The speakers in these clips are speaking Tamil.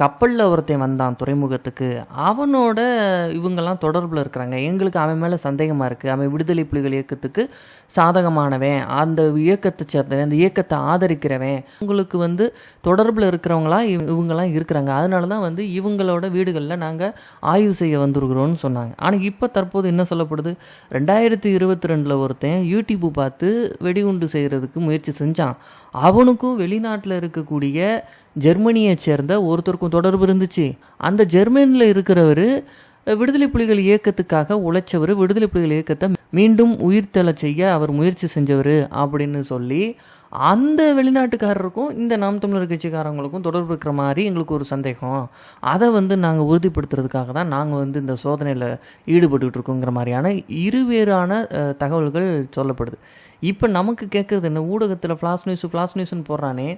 கப்பலில் ஒருத்தன் வந்தான் துறைமுகத்துக்கு. அவனோட இவங்கெல்லாம் தொடர்பில் இருக்கிறாங்க. எங்களுக்கு அவன் மேலே சந்தேகமாக இருக்குது அவன் விடுதலை புலிகள் இயக்கத்துக்கு சாதகமானவன். அந்த இயக்கத்தை சேர்ந்தவன் அந்த இயக்கத்தை ஆதரிக்கிறவன். உங்களுக்கு வந்து தொடர்பில் இருக்கிறவங்களாம் இவ் இவங்கெல்லாம் இருக்கிறாங்க. அதனால தான் வந்து இவங்களோட வீடுகளில் நாங்கள் ஆய்வு செய்ய வந்துருக்குறோன்னு சொன்னாங்க. ஆனால் இப்போ தற்போது என்ன சொல்லப்படுது? ரெண்டாயிரத்தி இருபத்தி ரெண்டில் ஒருத்தன் யூடியூப்பு பார்த்து வெடிகுண்டு செய்கிறதுக்கு முயற்சி செஞ்சான். அவனுக்கும் வெளிநாட்டில் இருக்கக்கூடிய ஜெர்மனியை சேர்ந்த ஒருத்தருக்கும் தொடர்பு இருந்துச்சு. அந்த ஜெர்மனியில் இருக்கிறவர் விடுதலை புலிகள் இயக்கத்துக்காக உழைச்சவர் விடுதலை புலிகள் இயக்கத்தை மீண்டும் உயிர்த்தலை செய்ய அவர் முயற்சி செஞ்சவர் அப்படின்னு சொல்லி அந்த வெளிநாட்டுக்காரருக்கும் இந்த நாம் தமிழர் கட்சிக்காரங்களுக்கும் தொடர்பு இருக்கிற மாதிரி எங்களுக்கு ஒரு சந்தேகம். அதை வந்து நாங்கள் உறுதிப்படுத்துறதுக்காக தான் நாங்கள் வந்து இந்த சோதனையில் ஈடுபட்டுக்கிட்டு இருக்கோங்கிற மாதிரியான இருவேறான தகவல்கள் சொல்லப்படுது. இப்போ நமக்கு கேட்குறது என்ன? ஊடகத்தில் ஃப்ளாஷ் நியூஸ் ஃப்ளாஷ் நியூஸ்னு போடுறானே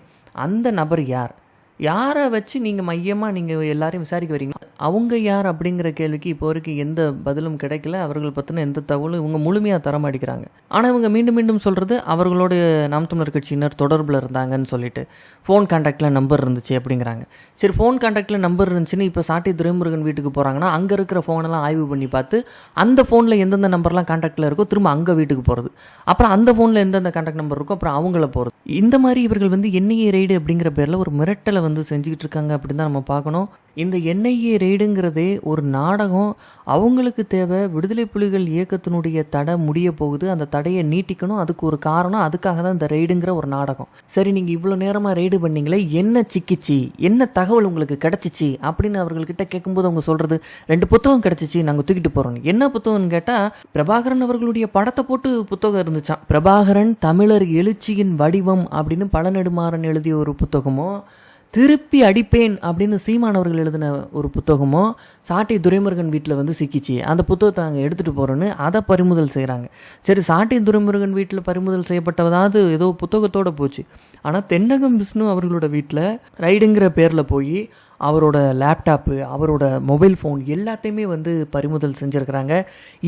அந்த நபர் யார்? யாரை வச்சு நீங்கள் மையமாக நீங்கள் எல்லாரையும் விசாரிக்க வரீங்க? அவங்க யார் அப்படிங்கிற கேள்விக்கு இப்போ வரைக்கும் எந்த பதிலும் கிடைக்கல. அவர்கள் பற்றின எந்த தகவலும் இவங்க முழுமையாக தர மாட்டேங்கிறாங்க ஆனால் இவங்க மீண்டும் மீண்டும் சொல்கிறது அவர்களோட நாம் தமிழர் கட்சியினர் தொடர்பில் இருந்தாங்கன்னு சொல்லிட்டு. ஃபோன் கான்டாக்டில் நம்பர் இருந்துச்சு அப்படிங்கிறாங்க. சரி ஃபோன் கான்டாக்டில் நம்பர் இருந்துச்சுன்னு இப்போ சாட்டி துரைமுருகன் வீட்டுக்கு போகிறாங்கன்னா அங்கே இருக்கிற ஃபோனெல்லாம் ஆய்வு பண்ணி பார்த்து அந்த ஃபோனில் எந்தெந்த நம்பர்லாம் கான்டாக்டில் இருக்கோ திரும்ப அங்கே வீட்டுக்கு போகிறது அப்புறம் அந்த ஃபோனில் எந்தெந்த கான்டாக்ட் நம்பர் இருக்கோ அப்புறம் அவங்கள போகிறது இந்த மாதிரி இவர்கள் வந்து என்ஐஏ ரெய்டு அப்படிங்கிற பேரில் ஒரு மிரட்டலை வந்து செஞ்சுக்கிட்டு இருக்காங்க அப்படின்னு தான் நம்ம பார்க்கணும். இந்த என்ஐஏ ரெய்டுங்கிறதே ஒரு நாடகம். அவங்களுக்கு தேவை விடுதலை புலிகள் இயக்கத்தினுடைய தடை முடிய போகுது. அந்த தடையை நீட்டிக்கணும். அதுக்கு ஒரு காரணம். அதுக்காக தான் இந்த ரெய்டுங்கிற ஒரு நாடகம். சரி நீங்கள் இவ்வளோ நேரமாக ரெய்டு பண்ணீங்களே என்ன சிக்கிச்சு? என்ன தகவல் உங்களுக்கு கிடைச்சிச்சு? அப்படின்னு அவர்கள்கிட்ட கேட்கும்போது அவங்க சொல்கிறது ரெண்டு புத்தகம் கிடைச்சிச்சு நாங்கள் தூக்கிட்டு போகிறோம் என்ன புத்தகம்னு கேட்டால் பிரபாகரன் அவர்களுடைய படத்தை போட்டு புத்தகம் இருந்துச்சான் பிரபாகரன் தமிழர் எழுச்சியின் வடிவம் அப்படின்னு பழநெடுமாறன் எழுதிய ஒரு புத்தகமும் திருப்பி அடிப்பேன் அப்படின்னு சீமான் அவர்கள் எழுதின ஒரு புத்தகமோ சாட்டை துரைமுருகன் வீட்டில் வந்து சிக்கிச்சு. அந்த புத்தகத்தை அங்கே எடுத்துகிட்டு போகிறோன்னு அதை பறிமுதல் செய்கிறாங்க சரி சாட்டை துரைமுருகன் வீட்டில் பறிமுதல் செய்யப்பட்டதாவது ஏதோ புத்தகத்தோடு போச்சு. ஆனால் தென்னகம் விஷ்ணு அவர்களோட வீட்டில் ரைடுங்கிற பேரில் போய் அவரோட லேப்டாப்பு அவரோட மொபைல் ஃபோன் எல்லாத்தையுமே வந்து பறிமுதல் செஞ்சுருக்கிறாங்க.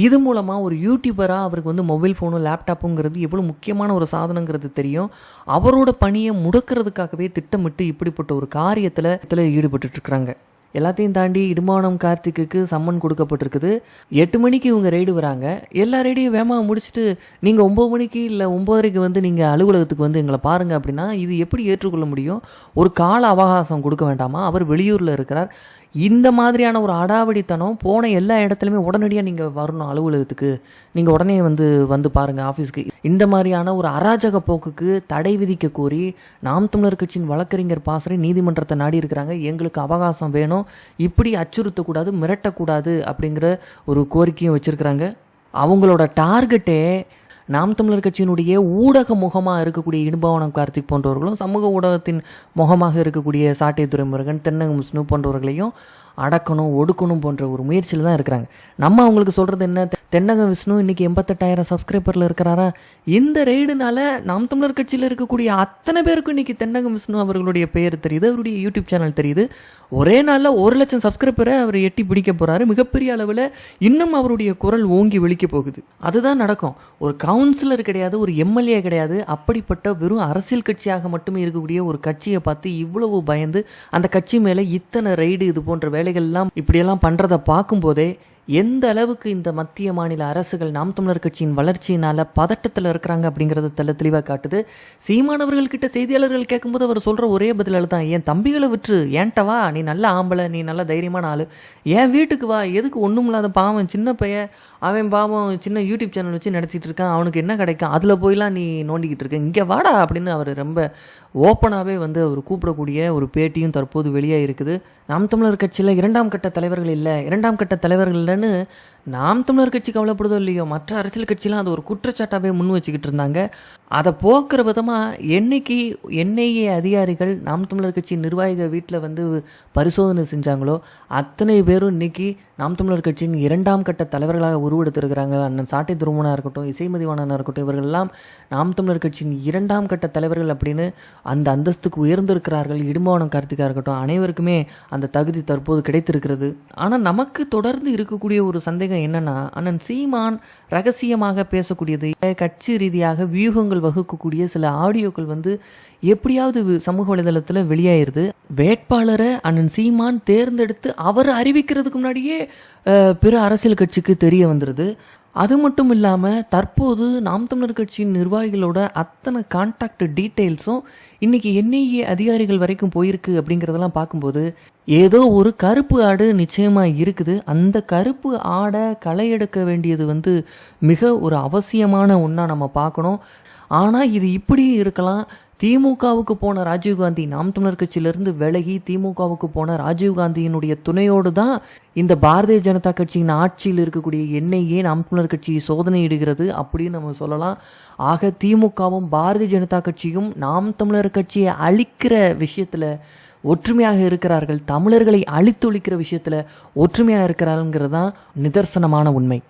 இது மூலமாக ஒரு யூடியூபராக அவருக்கு வந்து மொபைல் ஃபோனும் லேப்டாப்புங்கிறது எவ்வளோ முக்கியமான ஒரு சாதனங்கிறது தெரியும். அவரோட பணியை முடக்கிறதுக்காகவே திட்டமிட்டு இப்படிப்பட்ட ஒரு காரியத்தில் இதில் ஈடுபட்டுட்டு இருக்கிறாங்க எல்லாத்தையும் தாண்டி இடுமானம் கார்த்திக்குக்கு சம்மன் கொடுக்கப்பட்டிருக்குது. எட்டு மணிக்கு இவங்க ரெய்டு வராங்க. எல்லா ரெய்டையும் வேகமாக முடிச்சுட்டு நீங்கள் ஒம்பது மணிக்கு இல்லை ஒம்போதரைக்கு வந்து நீங்கள் அலுவலகத்துக்கு வந்து எங்களை பாருங்க அப்படின்னா இது எப்படி ஏற்றுக்கொள்ள முடியும்? ஒரு கால அவகாசம் கொடுக்க வேண்டாமா? அவர் வெளியூரில் இருக்கிறார். இந்த மாதிரியான ஒரு அடாவடித்தனம் போன எல்லா இடத்துலையுமே உடனடியாக நீங்கள் வரணும் அலுவலகத்துக்கு. நீங்கள் உடனே வந்து வந்து பாருங்கள் ஆஃபீஸ்க்கு இந்த மாதிரியான ஒரு அராஜக போக்குக்கு தடை விதிக்க கோரி நாம் தமிழர் கட்சியின் வழக்கறிஞர் பாசறை நீதிமன்றத்தை நாடி இருக்கிறாங்க. எங்களுக்கு அவகாசம் வேணும். இப்படி அச்சுறுத்தக்கூடாது மிரட்டக்கூடாது அப்படிங்கிற ஒரு கோரிக்கையும் வச்சுருக்கிறாங்க. அவங்களோட டார்கெட்டே நாம் தமிழர் கட்சியினுடைய ஊடக முகமாக இருக்கக்கூடிய இன்பவனம் கார்த்திக் போன்றவர்களும் சமூக ஊடகத்தின் முகமாக இருக்கக்கூடிய சாட்டை துறைமுருகன் தென்னக விஷ்ணு போன்றவர்களையும் அடக்கணும் ஒடுக்கணும் போன்ற ஒரு முயற்சியில் தான் இருக்கிறாங்க. நம்ம அவங்களுக்கு சொல்கிறது என்ன? தென்னக விஷ்ணு இன்னைக்கு எண்பத்தெட்டாயிரம் சப்ஸ்கிரைபரில் இருக்கிறாரா? இந்த ரெய்டுனால நாம் தமிழர் கட்சியில் இருக்கக்கூடிய அத்தனை பேருக்கும் இன்னைக்கு தென்னக விஷ்ணு அவர்களுடைய பெயர் தெரியுது. அவருடைய யூடியூப் சேனல் தெரியுது. ஒரே நாளில் ஒரு லட்சம் சப்ஸ்கிரைபரை அவர் எட்டி பிடிக்க போகிறாரு மிகப்பெரிய அளவில் இன்னும் அவருடைய குரல் ஓங்கி வெளிக்க போகுது. அதுதான் நடக்கும். ஒரு கவுன்சிலர் கிடையாது ஒரு எம்எல்ஏ கிடையாது. அப்படிப்பட்ட வெறும் அரசியல் கட்சியாக மட்டுமே இருக்கக்கூடிய ஒரு கட்சியை பார்த்து இவ்வளவு பயந்து அந்த கட்சி மேலே இத்தனை ரைடு இது போன்ற வேலை வேலைகள்லாம் இப்படியெல்லாம் பண்ணுறதை பார்க்கும்போதே எந்த அளவுக்கு இந்த மத்திய மாநில அரசுகள் நாம் தமிழர் கட்சியின் வளர்ச்சியினால பதட்டத்தில் இருக்கிறாங்க அப்படிங்கிறத தெள்ள தெளிவாக காட்டுது. சீமானவர்கள்கிட்ட செய்தியாளர்கள் கேட்கும்போது அவர் சொல்கிற ஒரே பதிலால் தான் என் தம்பிகளை விட்டுரு ஏன்ட்ட வா நீ நல்ல ஆம்பளை நீ நல்ல தைரியமான ஆள். என் வீட்டுக்கு வா எதுக்கு ஒன்றும் இல்லாத பாவம் சின்ன பையன் அவன் பாவம் சின்ன யூடியூப் சேனல் வச்சு நடத்திட்டு இருக்கான் அவனுக்கு என்ன கிடைக்கும்? அதில் போய்லாம் நீ நோண்டிக்கிட்டு இருக்க. இங்கே வாடா அப்படின்னு அவர் ரொம்ப ஓப்பனாகவே வந்து அவர் கூப்பிடக்கூடிய ஒரு பேட்டியும் தற்போது வெளியே இருக்குது. நாம் தமிழர் கட்சியில் இரண்டாம் கட்ட தலைவர்கள் இல்லை இரண்டாம் கட்ட தலைவர்கள் இல்லைன்னு நாம் தமிழர் கட்சி கவலைப்படுதோ இல்லையோ மற்ற அரசியல் கட்சியெலாம் அது ஒரு குற்றச்சாட்டாகவே முன் வச்சுக்கிட்டு இருந்தாங்க. அதை போக்குற விதமாக என்னைக்கு என்ஐஏ அதிகாரிகள் நாம் தமிழர் கட்சி நிர்வாகிகள் வீட்டில் வந்து பரிசோதனை செஞ்சாங்களோ அத்தனை பேரும் இன்னைக்கு நாம் தமிழர் கட்சியின் இரண்டாம் கட்ட தலைவர்களாக உருவெடுத்திருக்கிறாங்க. அண்ணன் சாட்டை துருமனாக இருக்கட்டும் இசைமதிவானனாக இருக்கட்டும் இவர்கள்லாம் நாம் தமிழர் கட்சியின் இரண்டாம் கட்ட தலைவர்கள் அப்படின்னு அந்த அந்தஸ்துக்கு உயர்ந்திருக்கிறார்கள். இடும்பவனம் கார்த்திகா இருக்கட்டும் அனைவருக்குமே அந்த தகுதி தற்போது கிடைத்திருக்கிறது. ஆனால் நமக்கு தொடர்ந்து இருக்கக்கூடிய ஒரு சந்தேகம் என்னன்னா அண்ணன் சீமான் ரகசியமாக பேசக்கூடியது கட்சி ரீதியாக வியூகங்கள் வகுக்கக்கூடிய சில ஆடியோக்கள் வந்து எப்படியாவது சமூக வலைதளத்தில் வெளியாயிருது. வேட்பாளரை அண்ணன் சீமான் தேர்ந்தெடுத்து அவர் அறிவிக்கிறதுக்கு முன்னாடியே பிற அரசியல் கட்சிக்கு தெரிய வந்துடுது அது மட்டும் இல்லாமல் தற்போது நாம் தமிழர் கட்சியின் நிர்வாகிகளோட அத்தனை கான்டாக்ட் டீட்டெயில்ஸும் இன்னைக்கு என்ஐஏ அதிகாரிகள் வரைக்கும் போயிருக்கு அப்படிங்கிறதெல்லாம் பார்க்கும்போது ஏதோ ஒரு கருப்பு ஆடு நிச்சயமாக இருக்குது. அந்த கருப்பு ஆடை களை எடுக்க வேண்டியது வந்து மிக ஒரு அவசியமான ஒன்றா நம்ம பார்க்கணும். ஆனால் இது இப்படி இருக்கலாம். திமுகவுக்கு போன ராஜீவ்காந்தி நாம் தமிழர் கட்சியிலிருந்து விலகி திமுகவுக்கு போன ராஜீவ்காந்தியினுடைய துணையோடு தான் இந்த பாரதிய ஜனதா கட்சியின் ஆட்சியில் இருக்கக்கூடிய எண்ணெயே நாம் தமிழர் கட்சியை சோதனையிடுகிறது அப்படின்னு நம்ம சொல்லலாம். ஆக திமுகவும் பாரதிய ஜனதா கட்சியும் நாம் தமிழர் கட்சியை அழிக்கிற விஷயத்தில் ஒற்றுமையாக இருக்கிறார்கள் தமிழர்களை அழித்தொழிக்கிற விஷயத்தில் ஒற்றுமையாக இருக்கிறாருங்கிறது தான் நிதர்சனமான உண்மை.